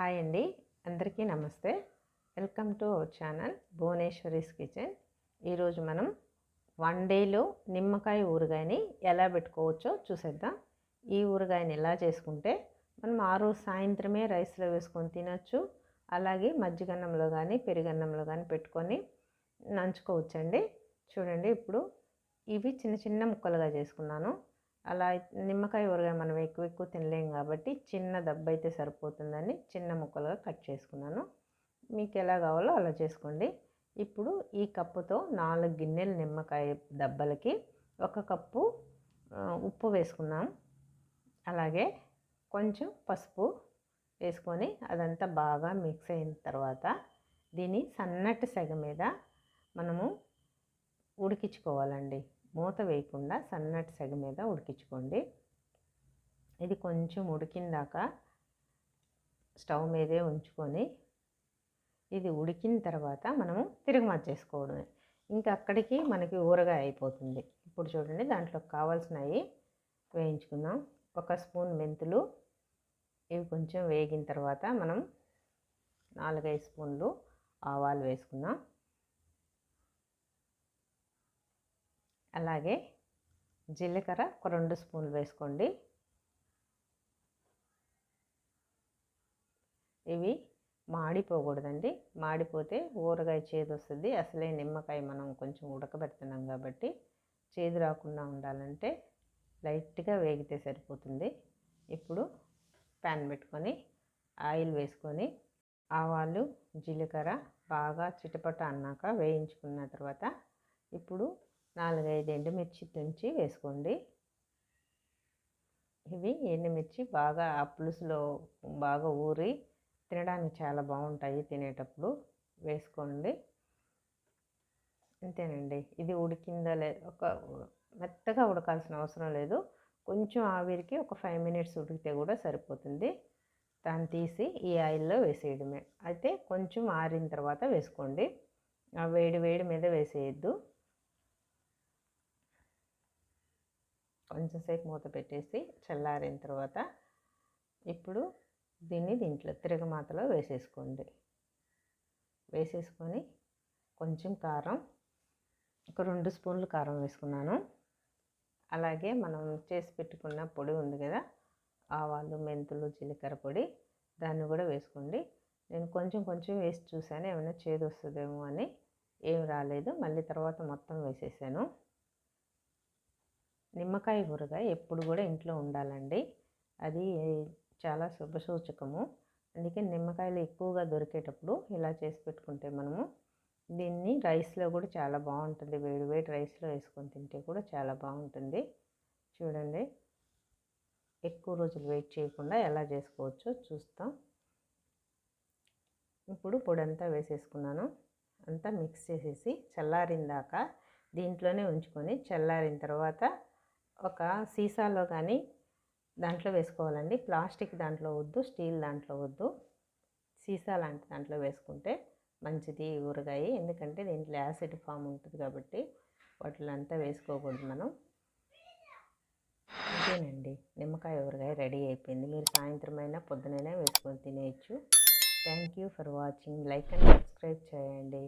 Hi అండి. అందరికీ నమస్తే. Welcome to our channel Bhuvaneshwari's kitchen. ఈరోజు మనం వన్ డేలో నిమ్మకాయ ఊరగాయని ఎలా పెట్టుకోవచ్చో చూసేద్దాం. ఈ ఊరగాయని ఎలా చేసుకుంటే మనం ఆ రోజు సాయంత్రమే రైస్లో వేసుకొని తినచ్చు. అలాగే మజ్జిగన్నంలో కానీ పెరుగన్నంలో కానీ పెట్టుకొని నంచుకోవచ్చండి. చూడండి ఇప్పుడు ఇవి చిన్న చిన్న ముక్కలుగా చేసుకున్నాను. అలా నిమ్మకాయ ఊరగాయ మనం ఎక్కువ ఎక్కువ తినలేం కాబట్టి చిన్న దెబ్బ అయితే సరిపోతుందని చిన్న ముక్కలుగా కట్ చేసుకున్నాను. మీకు ఎలా కావాలో అలా చేసుకోండి. ఇప్పుడు ఈ కప్పుతో నాలుగు గిన్నెల నిమ్మకాయ దెబ్బలకి ఒక కప్పు ఉప్పు వేసుకున్నాం అలాగే కొంచెం పసుపు వేసుకొని అదంతా బాగా మిక్స్ అయిన తర్వాత దీన్ని సన్నటి సెగ మీద మనము ఉడికించుకోవాలండి. మూత వేయకుండా సన్నటి సెగ మీద ఉడికించుకోండి. ఇది కొంచెం ఉడికిందాక స్టవ్ మీదే ఉంచుకొని ఇది ఉడికిన తర్వాత మనము తిరుగుమతి చేసుకోవడమే ఇంకా అక్కడికి మనకి ఊరగాయ అయిపోతుంది. ఇప్పుడు చూడండి దాంట్లో కావాల్సినవి వేయించుకుందాం. ఒక స్పూన్ మెంతులు ఇవి కొంచెం వేగిన తర్వాత మనం నాలుగైదు స్పూన్లు ఆవాలు వేసుకుందాం. అలాగే జీలకర్ర ఒక రెండు స్పూన్లు వేసుకోండి. ఇవి మాడిపోకూడదండి. మాడిపోతే ఊరగాయ చేదు వస్తుంది. అసలే నిమ్మకాయ మనం కొంచెం ఉడకబెడుతున్నాం కాబట్టి చేదు రాకుండా ఉండాలంటే లైట్గా వేగితే సరిపోతుంది. ఇప్పుడు ప్యాన్ పెట్టుకొని ఆయిల్ వేసుకొని ఆవాలు జీలకర్ర బాగా చిటపట అన్నాక వేయించుకున్న తర్వాత ఇప్పుడు నాలుగైదు ఎండుమిర్చి తుంచి వేసుకోండి. ఇవి ఎండుమిర్చి బాగా ఆ పులుసులో బాగా ఊరి తినడానికి చాలా బాగుంటాయి తినేటప్పుడు. వేసుకోండి. అంతేనండి. ఇది ఉడికిందా లే ఒక మెత్తగా ఉడకాల్సిన అవసరం లేదు. కొంచెం ఆవిరికి ఒక ఫైవ్ మినిట్స్ ఉడికితే కూడా సరిపోతుంది. దాన్ని తీసి ఈ ఆయిల్లో వేసేయడమే. అయితే కొంచెం ఆరిన తర్వాత వేసుకోండి. ఆ వేడి వేడి మీద వేసేయద్దు. కొంచెం సేపు మూత పెట్టేసి చల్లారిన తర్వాత ఇప్పుడు దీన్ని దీంట్లో తిరగమాతలో వేసేసుకోండి. వేసేసుకొని కొంచెం కారం ఒక రెండు స్పూన్లు కారం వేసుకున్నాను. అలాగే మనం చేసి పెట్టుకున్న పొడి ఉంది కదా ఆవాలు మెంతులు జీలకర్ర పొడి దాన్ని కూడా వేసుకోండి. నేను కొంచెం కొంచెం వేసి చూశాను ఏమైనా చేదు వస్తుందేమో అని. ఏం రాలేదు మళ్ళీ తర్వాత మొత్తం వేసేసాను. నిమ్మకాయ ఊరగాయ ఎప్పుడు కూడా ఇంట్లో ఉండాలండి. అది చాలా శుభసూచకము అందుకే నిమ్మకాయలు ఎక్కువగా దొరికేటప్పుడు ఇలా చేసి పెట్టుకుంటే మనము దీన్ని రైస్లో కూడా చాలా బాగుంటుంది. వేడి వేడి రైస్లో వేసుకొని తింటే కూడా చాలా బాగుంటుంది. చూడండి. ఎక్కువ రోజులు వెయిట్ చేయకుండా ఎలా చేసుకోవచ్చో చూస్తాం. ఇప్పుడు పొడి అంతా వేసేసుకున్నాను. అంతా మిక్స్ చేసేసి చల్లారిన దాకా దీంట్లోనే ఉంచుకొని చల్లారిన తర్వాత ఒక సీసాలో కానీ దాంట్లో వేసుకోవాలండి. ప్లాస్టిక్ దాంట్లో వద్దు స్టీల్ దాంట్లో వద్దు. సీసా లాంటి దాంట్లో వేసుకుంటే మంచిది ఊరగాయ. ఎందుకంటే దీంట్లో యాసిడ్ ఫామ్ ఉంటుంది కాబట్టి వాటిలో అంతా వేసుకోకూడదు మనం. అదేనండి నిమ్మకాయ ఊరగాయ రెడీ అయిపోయింది. మీరు సాయంత్రం అయినా పొద్దునైనా వేసుకొని తినేయచ్చు. Thank you for watching. Like and subscribe చేయండి.